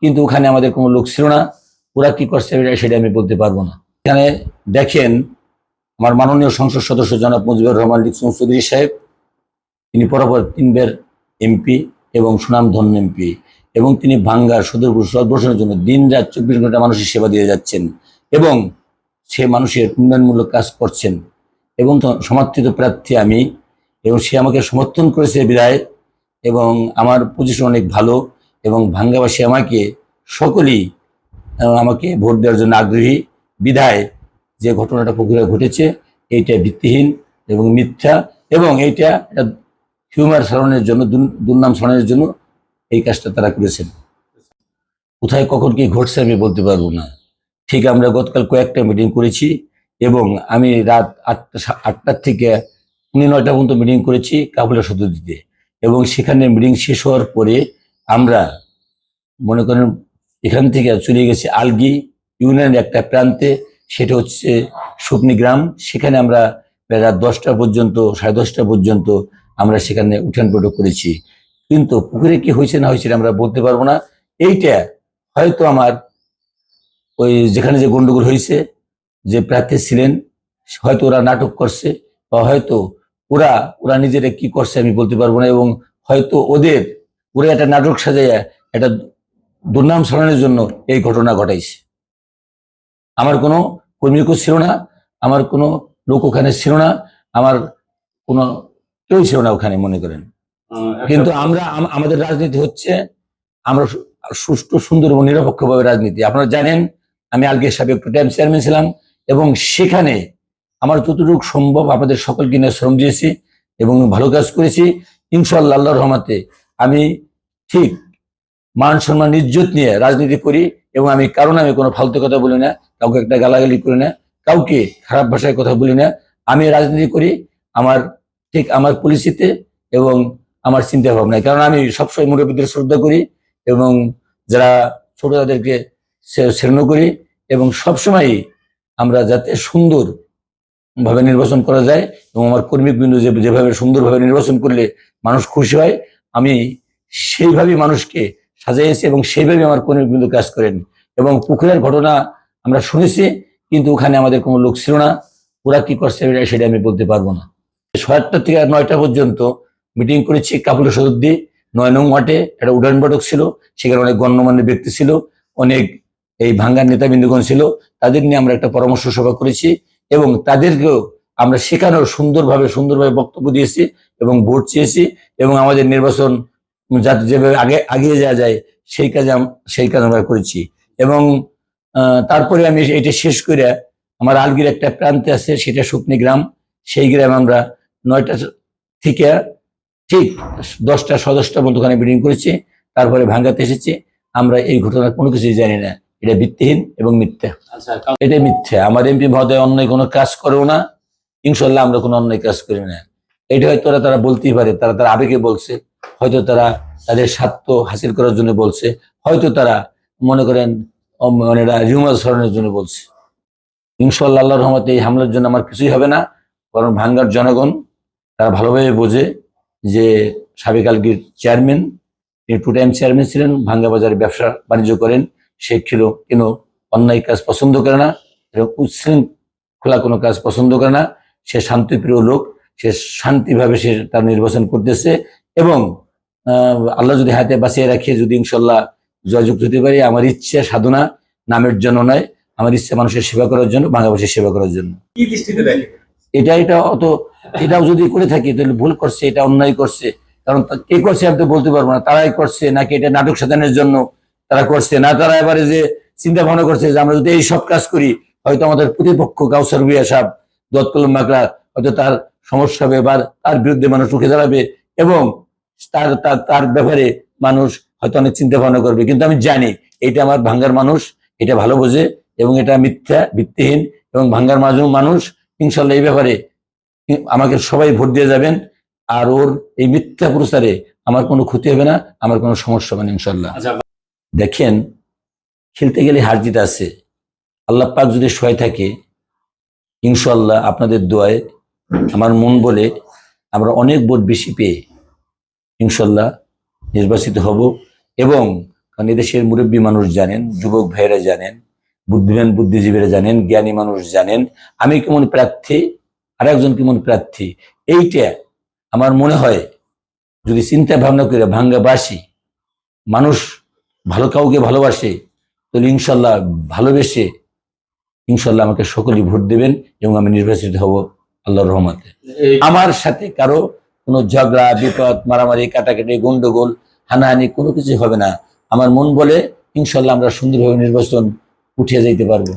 কিন্তু ওখানে আমাদের কোনো লোক ছিল না। ওরা কি করছে সেটা আমি বলতে পারব না। এখানে দেখেন, আমার মাননীয় সংসদ সদস্য জনাব মুজিবুর রহমান লিকসুম চৌধুরী সাহেব। তিনি পরপর তিনবার এমপি এবং সুনামধন্য এমপি। এবং তিনি ভাঙ্গার সুদূরপুর সর্বসনের জন্য দিন রাত চব্বিশ ঘণ্টা মানুষের সেবা দিয়ে যাচ্ছেন এবং সে মানুষের উন্নয়নমূলক কাজ করছেন। এবং সমর্থিত প্রার্থী আমি। এবং সে আমাকে সমর্থন করেছে বিদায়। এবং আমার পজিশন অনেক ভালো। এবং ভাঙ্গাবাসী আমাকে সকলেই আমাকে ভোট দেওয়ার জন্য আগ্রহী। বিধায় যে ঘটনাটা পুকুরে ঘটেছে, এইটা ভিত্তিহীন এবং মিথ্যা এবং এইটা একটা হিউমার সারণের জন্য দুর- দুর্নাম সারণের জন্য এই কাজটা তারা করেছেন। কোথায় কখন কি ঘটছে আমি বলতে পারব না। ঠিক আমরা গতকাল কয়েকটা মিটিং করেছি এবং আমি রাত আটটা আটটার থেকে উনি নয়টা পর্যন্ত মিটিং করেছি কাবুলা সদর দিতে। এবং সেখানে মিটিং শেষ হওয়ার পরে আমরা মনে করেন এখান থেকে চলে গেছি আলগি ইউনিয়নের একটা প্রান্তে, সেটা হচ্ছে শুকনি গ্রাম। সেখানে আমরা প্রায় রাত দশটা পর্যন্ত, সাড়ে দশটা পর্যন্ত আমরা সেখানে উঠান বৈঠক করেছি। কিন্তু পুকুরে কি হয়েছে না হয়েছে আমরা বলতে পারব না। এইটা হয়তো আমার ওই যেখানে যে গন্ডগোল হয়েছে, যে প্রার্থী ছিলেন, হয়তো ওরা নাটক করছে বা হয়তো ওরা ওরা নিজেরা কি করছে আমি বলতে পারব না এবং হয়তো ওদের ওরা একটা নাটক সাজাইয়া একটা দুর্নাম ছড়ানোর জন্য এই ঘটনা ঘটাইছে। আমার কোনো কর্মীকও ছিল না আমার কোনো লোক ওখানে ছিল না আমার কোনো কেউ ছিল না ওখানে মনে করেন। কিন্তু আমরা আমাদের রাজনীতি হচ্ছে আমরা সুষ্ঠু সুন্দর এবং নিরপেক্ষভাবে রাজনীতি। আপনারা জানেন আমি আলগে সাহেব একটু টাইম চেয়ারম্যান ছিলাম এবং সেখানে আমার যতটুকু সম্ভব আপনাদের সকলকে নিয়ে শ্রম দিয়েছি এবং ভালো কাজ করেছি। ইনশাল্লাহ আল্লাহ রহমাতে আমি ঠিক। মান সম্মান, ইজ্জত নিয়ে রাজনীতি করি এবং আমি কারণ আমি কোনো ফালতু কথা বলি না, কাউকে একটা গালাগালি করি না, কাউকে খারাপ ভাষায় কথা বলি না। আমি রাজনীতি করি আমার ঠিক আমার পলিসিতে এবং আমার চিন্তা ভাবনায় কারণ আমি সবসময় মুরব্বীদের শ্রদ্ধা করি এবং যারা ছোট তাদেরকে স্নেহ করি এবং সবসময় আমরা যাতে সুন্দর ভাবে নির্বাচন করা যায় এবং আমার কর্মীবৃন্দ যেভাবে সুন্দরভাবে নির্বাচন করলে মানুষ খুশি হয়, আমি সেইভাবেই মানুষকে সাজাইছি এবং সেইভাবে আমার কর্মীবৃন্দ কাজ করেন। এবং পুকুরের ঘটনা আমরা শুনেছি, কিন্তু ওখানে আমাদের কোনো লোক ছিল না। ওরা কি করছে সেটা আমি বলতে পারব না। সাতটা থেকে নয়টা পর্যন্ত মিটিং করেছি কাপুলের সদুদ্দি নয় নং মাঠে একটা উডান বৈঠক ছিল, সেখানে অনেক গণ্যমান্য ব্যক্তি ছিল, অনেক এই ভাঙ্গার নেতাবৃন্দগণ ছিল। তাদের নিয়ে আমরা একটা পরামর্শ সভা করেছি এবং তাদেরকেও আমরা সেখানেও সুন্দরভাবে সুন্দরভাবে বক্তব্য দিয়েছি এবং ভোট চেয়েছি এবং আমাদের নির্বাচন যাতে যেভাবে আগে আগিয়ে যাওয়া যায় সেই কাজে সেই কাজ আমরা করেছি। এবং তারপরে আমি এটা শেষ করে আমার আলগির একটা প্রান্তে আছে সেটা শুকনি গ্রাম। সেই গ্রামে আমরা নয়টা থেকে ঠিক দশটা সদশটা মতো ওখানে মিটিং করেছি। তারপরে ভাঙ্গাতে এসেছি। আমরা এই ঘটনার কোনো কিছুই জানি না। এটা ভিত্তিহীন এবং মিথ্যা। আচ্ছা এটা মিথ্যা। আমার এমপি মহোদয় অন্য কোনো কাজ করেও না। ইনশাল্লাহ আমরা কোনো অন্যায় কাজ করি না। এটা হয়তো তারা বলতেই পারে তারা তারা আবেগে বলছে। হয়তো তারা তাদের স্বার্থ হাসিল করার জন্য বলছে, হয়তো তারা মনে করেন মানে রিউমার সরানোর জন্য বলছে। ইনশাল্লাহ আল্লাহ রহমতে এই হামলার জন্য আমার কিছুই হবে না কারণ ভাঙ্গার জনগণ তারা ভালোভাবে বোঝে যে সাবেক আলগির চেয়ারম্যান তিনি টু টাইম চেয়ারম্যান ছিলেন, ভাঙ্গা বাজারে ব্যবসা বাণিজ্য করেন, সে ছিল কেন অন্যায় কাজ পছন্দ করে না, এবং উচ্ছৃঙ্খলা কোনো কাজ পছন্দ করে না, সে শান্তিপ্রিয় লোক, সে শান্তিভাবে সে তার নির্বাচন করতেছে এবং আল্লাহ যদি হাতে বাঁচিয়ে রাখে যদি ইনশাল্লাহ জয়যুক্ত হতে পারি আমার ইচ্ছা সাধনা নামের জন্য নয় আমার ইচ্ছা মানুষের সেবা করার জন্য বাংলাভাষীর সেবা করার জন্য। এটা এটা অত এটাও যদি করে থাকি তাহলে ভুল করছে এটা অন্যায় করছে। কারণ কে করছে আমি তো বলতে পারব না তারাই করছে নাকি এটা নাটক সাজানোর জন্য তারা করছে? না তারা এবারে যে চিন্তা ভাবনা করছে যে আমরা যদি এই সব কাজ করি হয়তো আমাদের প্রতিপক্ষ কাউসার বিয়া সাহেব দত্তকলম মাকড়া হয়তো তার সমস্যা হবে বা তার বিরুদ্ধে মানুষ রুখে দাঁড়াবে এবং তার তার ব্যাপারে মানুষ হয়তো অনেক চিন্তা ভাবনা করবে। কিন্তু আমি জানি এটা আমার ভাঙ্গার মানুষ এটা ভালো বোঝে এবং এটা মিথ্যা ভিত্তিহীন এবং ভাঙ্গার মাজু মানুষ ইনশাল্লাহ এই ব্যাপারে আমাকে সবাই ভোট দিয়ে যাবেন। আর ওর এই মিথ্যা প্রচারে আমার কোনো ক্ষতি হবে না আমার কোনো সমস্যা হবে না ইনশাল্লাহ। আচ্ছা। দেখেন খেলতে গেলে হার জিত আছে। আল্লাহ পাক যদি সহায় থাকে ইনশাল্লাহ আপনাদের দোয়ায় আমার মন বলে আমরা অনেক ভোট বেশি পেয়ে ইনশাল্লাহ নির্বাচিত হব। এবং কারণ এদেশের মুরব্বী মানুষ জানেন যুবক ভাইয়েরা জানেন বুদ্ধিমান বুদ্ধিজীবীরা জানেন জ্ঞানী মানুষ জানেন। আমি কেমন প্রার্থী আর একজন কেমন প্রার্থী এইটা আমার মনে হয় যদি চিন্তা ভাবনা করে ভাঙ্গা বাসি মানুষ ভালো কাউকে ভালোবাসে তাহলে ইনশাল্লাহ ভালোবেসে ইনশাল্লাহ আমাকে সকলেই ভোট দেবেন এবং আমি নির্বাচিত হব আল্লাহর রহমতে। আমার সাথে কারও কোনো ঝগড়া, বিপদ, মারামারি, কাটাকাটি, গন্ডগোল, হানাহানি কোনো কিছু হবে না। আমার মন বলে, ইনশাল্লাহ আমরা সুন্দরভাবে নির্বাচন উঠিয়ে যেতে পারব।